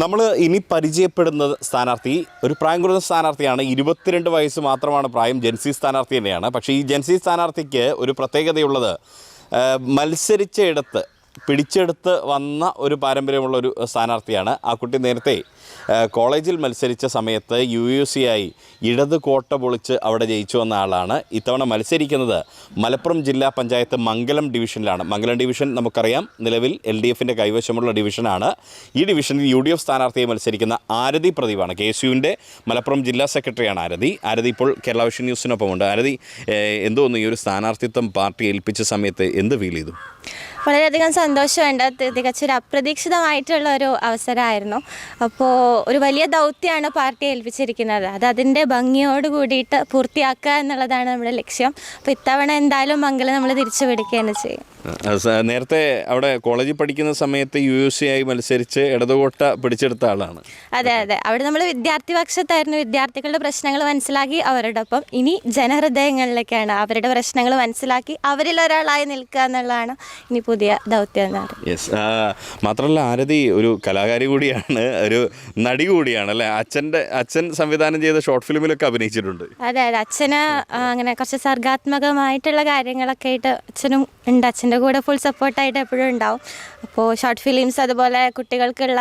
നമ്മൾ ഇനി പരിചയപ്പെടുന്ന സ്ഥാനാർത്ഥി ഒരു പ്രായം കുറഞ്ഞ സ്ഥാനാർത്ഥിയാണ് ഇരുപത്തിരണ്ട് വയസ്സ് മാത്രമാണ് പ്രായം ജൻസി സ്ഥാനാർത്ഥി തന്നെയാണ്. പക്ഷേ ഈ ജൻസി സ്ഥാനാർത്ഥിക്ക് ഒരു പ്രത്യേകതയുള്ളത് മത്സരിച്ച ഇടത്ത് പിടിച്ചെടുത്ത് വന്ന ഒരു പാരമ്പര്യമുള്ള ഒരു സ്ഥാനാർത്ഥിയാണ്. ആ കുട്ടി നേരത്തെ കോളേജിൽ മത്സരിച്ച സമയത്ത് യു യു സി ആയി ഇടത് കോട്ട പൊളിച്ച് അവിടെ ജയിച്ചു വന്ന ആളാണ്. ഇത്തവണ മത്സരിക്കുന്നത് മലപ്പുറം ജില്ലാ പഞ്ചായത്ത് മംഗലം ഡിവിഷനിലാണ്. മംഗലം ഡിവിഷൻ നമുക്കറിയാം നിലവിൽ എൽ ഡി എഫിന്റെ കൈവശമുള്ള ഡിവിഷനാണ്. ഈ ഡിവിഷനിൽ യു ഡി എഫ് സ്ഥാനാർത്ഥിയെ മത്സരിക്കുന്ന ആരതി പ്രദീപാണ്. കെ എസ് യുവിന്റെ മലപ്പുറം ജില്ലാ സെക്രട്ടറിയാണ് ആരതി. ആരതി ഇപ്പോൾ കേരള വിഷൻ ന്യൂസിനൊപ്പമുണ്ട്. ആരതി എന്തോന്നു എന്ത് ഈ ഒരു സ്ഥാനാർത്ഥിത്വം പാർട്ടി ഏൽപ്പിച്ച സമയത്ത് എന്ത് ഫീൽ ചെയ്തു? വളരെയധികം സന്തോഷമുണ്ട് തികച്ചൊരു അപ്രതീക്ഷിതമായിട്ടുള്ള ഒരു അവസരമായിരുന്നു. അപ്പോൾ ഒരു വലിയ ദൗത്യമാണ് പാർട്ടി ഏൽപ്പിച്ചിരിക്കുന്നത്. അത് അതിന്റെ ഭംഗിയോട് കൂടിയിട്ട് പൂർത്തിയാക്കുക എന്നുള്ളതാണ് നമ്മുടെ ലക്ഷ്യം. അപ്പോൾ ഇത്തവണ എന്തായാലും മംഗലം നമ്മൾ തിരിച്ചു പിടിക്കുകയാണ് ചെയ്യും. നേരത്തെ അവിടെ കോളേജിൽ പഠിക്കുന്ന സമയത്ത് യു യു സി ആയി മത്സരിച്ച് ഇടതുകോട്ട പിടിച്ചെടുത്ത ആളാണ്. അതെ അതെ. അവിടെ നമ്മൾ വിദ്യാർത്ഥി പക്ഷത്തായിരുന്നു. വിദ്യാർത്ഥികളുടെ പ്രശ്നങ്ങൾ മനസ്സിലാക്കി അവരോടൊപ്പം ഇനി ജനഹൃദയങ്ങളിലേക്കാണ് അവരുടെ പ്രശ്നങ്ങൾ മനസ്സിലാക്കി അവരിൽ ഒരാളായി നിൽക്കുക എന്നുള്ളതാണ് ഇനി പുതിയ ദൗത്യം. പറയുന്നത് യെസ് മാത്രമല്ല ആരതി ഒരു കലാകാരി കൂടിയാണ് ഒരു നടി കൂടിയാണ് അല്ലേ? അച്ഛന്റെ അച്ഛൻ സംവിധാനം ചെയ്ത ഷോർട്ട് ഫിലിമിലൊക്കെ അഭിനയിച്ചിട്ടുണ്ട്. അതെ അതെ. അച്ഛന് അങ്ങനെ കുറച്ച് സർഗാത്മകമായിട്ടുള്ള കാര്യങ്ങളൊക്കെ ആയിട്ട് അച്ഛനും ഉണ്ട്. അച്ഛന്റെ കൂടെ ഫുൾ സപ്പോർട്ടായിട്ട് എപ്പോഴും ഉണ്ടാവും. അപ്പോൾ ഷോർട്ട് ഫിലിംസ് അതുപോലെ കുട്ടികൾക്കുള്ള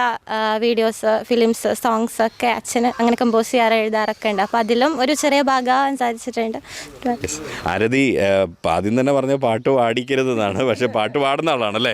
വീഡിയോസ് ഫിലിംസ് സോങ്സ് ഒക്കെ അച്ഛന് അങ്ങനെ കമ്പോസ് ചെയ്യാറ് എഴുതാറൊക്കെ ഉണ്ട്. അപ്പോൾ അതിലും ഒരു ചെറിയ ഭാഗമാകാൻ സാധിച്ചിട്ടുണ്ട്. ആരതി ആദ്യം തന്നെ പറഞ്ഞ പാട്ട് പാടിക്കരുതെന്നാണ് പക്ഷെ പാട്ട് പാടുന്ന ആളാണല്ലേ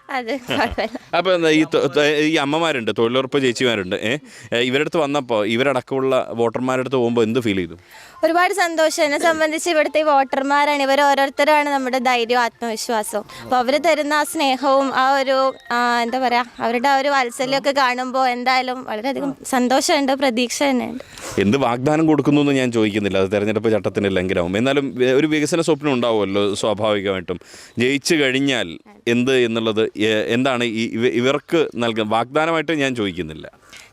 അത് കുഴപ്പമില്ല. അപ്പോൾ എന്താ ഈ തൊ- തൊ- ഈ അമ്മമാരുണ്ട് തൊഴിലുറപ്പ് ചേച്ചിമാരുണ്ട് ഏഹ് ഇവരുടെ അടുത്ത് വന്നപ്പോൾ ഇവരടക്കമുള്ള വോട്ടർമാരുടെ അടുത്ത് പോകുമ്പോൾ എന്ത് ഫീൽ ചെയ്തു? ഒരുപാട് സന്തോഷം. എന്നെ സംബന്ധിച്ച് ഇവിടുത്തെ ഈ വോട്ടർമാരാണ്. ഇവർ ഓരോരുത്തരാണ് നമ്മുടെ ധൈര്യവും ആത്മവിശ്വാസവും അപ്പോൾ അവർ തരുന്ന ആ സ്നേഹവും ആ ഒരു ആ, എന്താ പറയാ അവരുടെ ആ ഒരു വാത്സല്യമൊക്കെ കാണുമ്പോൾ എന്തായാലും വളരെയധികം സന്തോഷമുണ്ട് പ്രതീക്ഷ തന്നെയുണ്ട്. എന്ത് വാഗ്ദാനം കൊടുക്കുന്നു എന്ന് ഞാൻ ചോദിക്കുന്നില്ല. അത് തെരഞ്ഞെടുപ്പ് ചട്ടത്തിന് ലംഘനവും എന്നാലും വേ- ഒരു വികസന സ്വപ്നം ഉണ്ടാവുമല്ലോ സ്വാഭാവികമായിട്ടും. ജയിച്ചു കഴിഞ്ഞാൽ എന്ത് എന്നുള്ളത് എന്താണ് ഈ ഇവർക്ക് നൽകുന്ന വാഗ്ദാനമായിട്ട് ഞാൻ ചോദിക്കുന്നില്ല.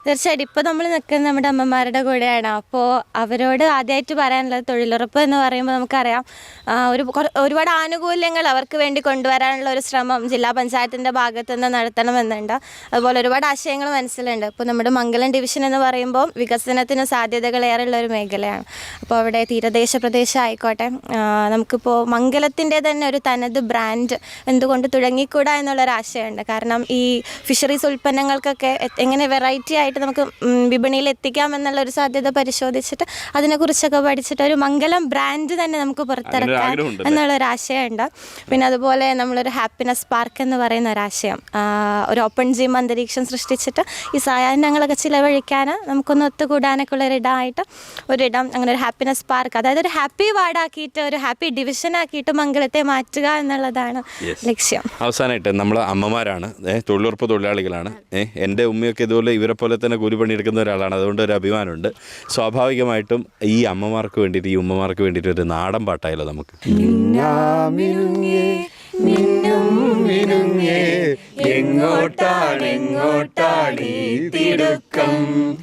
തീർച്ചയായിട്ടും. ഇപ്പോൾ നമ്മൾ നിൽക്കുന്നത് നമ്മുടെ അമ്മമാരുടെ കൂടെയാണ്. അപ്പോൾ അവരോട് ആദ്യമായിട്ട് പറയാനുള്ളത് തൊഴിലുറപ്പ് എന്ന് പറയുമ്പോൾ നമുക്കറിയാം ഒരു ഒരുപാട് ആനുകൂല്യങ്ങൾ അവർക്ക് വേണ്ടി കൊണ്ടുവരാനുള്ള ഒരു ശ്രമം ജില്ലാ പഞ്ചായത്തിന്റെ ഭാഗത്തു നിന്ന് നടത്തണമെന്നുണ്ട്. അതുപോലെ ഒരുപാട് ആശയങ്ങൾ മനസ്സിലുണ്ട്. ഇപ്പോൾ നമ്മുടെ മംഗലം ഡിവിഷൻ എന്ന് പറയുമ്പോൾ വികസനത്തിന് സാധ്യതകളേറെയുള്ള ഒരു മേഖലയാണ്. അപ്പോൾ അവിടെ തീരദേശ പ്രദേശം ആയിക്കോട്ടെ നമുക്കിപ്പോൾ മംഗലത്തിന്റെ തന്നെ ഒരു തനത് ബ്രാൻഡ് എന്തുകൊണ്ട് തുടങ്ങിക്കൂടാ എന്നുള്ളൊരു ആശയമുണ്ട്. കാരണം ഈ ഫിഷറീസ് ഉൽപ്പന്നങ്ങൾക്കൊക്കെ എങ്ങനെ വെറൈറ്റി ആയിട്ട് നമുക്ക് ഉം, വിപണിയിൽ എത്തിക്കാം എന്നുള്ള ഒരു സാധ്യത പരിശോധിച്ചിട്ട് അതിനെക്കുറിച്ചൊക്കെ പഠിച്ചിട്ട് ഒരു മംഗലം ബ്രാൻഡ് തന്നെ നമുക്ക് പുറത്തിറക്കാം എന്നുള്ള ഒരു ആശയമുണ്ട്. പിന്നെ അതുപോലെ നമ്മളൊരു ഹാപ്പിനെസ് പാർക്ക് എന്ന് പറയുന്ന ഒരു ആശയം ഒരു ഓപ്പൺ ജിം അന്തരീക്ഷം സൃഷ്ടിച്ചിട്ട് ഈ സായാഹ്നങ്ങളൊക്കെ ചിലവഴിക്കാൻ നമുക്കൊന്ന് ഒത്തുകൂടാനൊക്കെ ഉള്ള ഒരു ഇടമായിട്ട് ഒരിടം അങ്ങനെ ഒരു ഹാപ്പിനെസ് പാർക്ക് അതായത് ഒരു ഹാപ്പി വാർഡാക്കിയിട്ട് ഒരു ഹാപ്പി ഡിവിഷൻ ആക്കിയിട്ട് മംഗലത്തെ മാറ്റുക എന്നുള്ളതാണ് ലക്ഷ്യം. അവസാനമായിട്ട് നമ്മൾ അമ്മമാരാണ് തൊഴിലുറപ്പ് തൊഴിലാളികളാണ്. എന്റെ ഉമ്മയൊക്കെ ഇതുപോലെ ഇവരെ പോലെ തന്നെ കൂലിപ്പണി എടുക്കുന്ന ഒരാളാണ്. അതുകൊണ്ട് ഒരു അഭിമാനമുണ്ട്. സ്വാഭാവികമായിട്ടും ഈ അമ്മമാർക്ക് വേണ്ടിയിട്ട് ഈ ഉമ്മമാർക്ക് വേണ്ടിയിട്ട് ഒരു നാടൻ പാട്ടായല്ലോ നമുക്ക്. തിടുക്കം?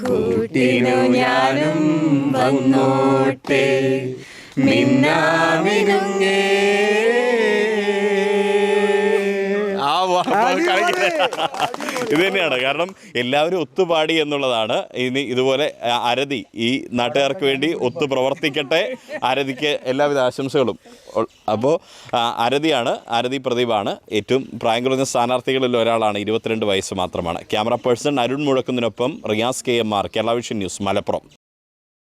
കൂട്ടിനു ഞാനും വന്നോട്ടെ. ഇത് തന്നെയാണ്. കാരണം എല്ലാവരും ഒത്തുപാടി എന്നുള്ളതാണ്. ഇനി ഇതുപോലെ അരതി ഈ നാട്ടുകാർക്ക് വേണ്ടി ഒത്തു പ്രവർത്തിക്കട്ടെ. അരതിക്ക് എല്ലാവിധ ആശംസകളും. അപ്പോൾ അരതിയാണ് അരതി പ്രദീപാണ്. ഏറ്റവും പ്രായം കുറഞ്ഞ സ്ഥാനാർത്ഥികളിൽ ഒരാളാണ്. ഇരുപത്തിരണ്ട് വയസ്സ് മാത്രമാണ്. Camera person Arun മുഴക്കുന്നതിനൊപ്പം Riyas K M R Kerala vision news Malappuram.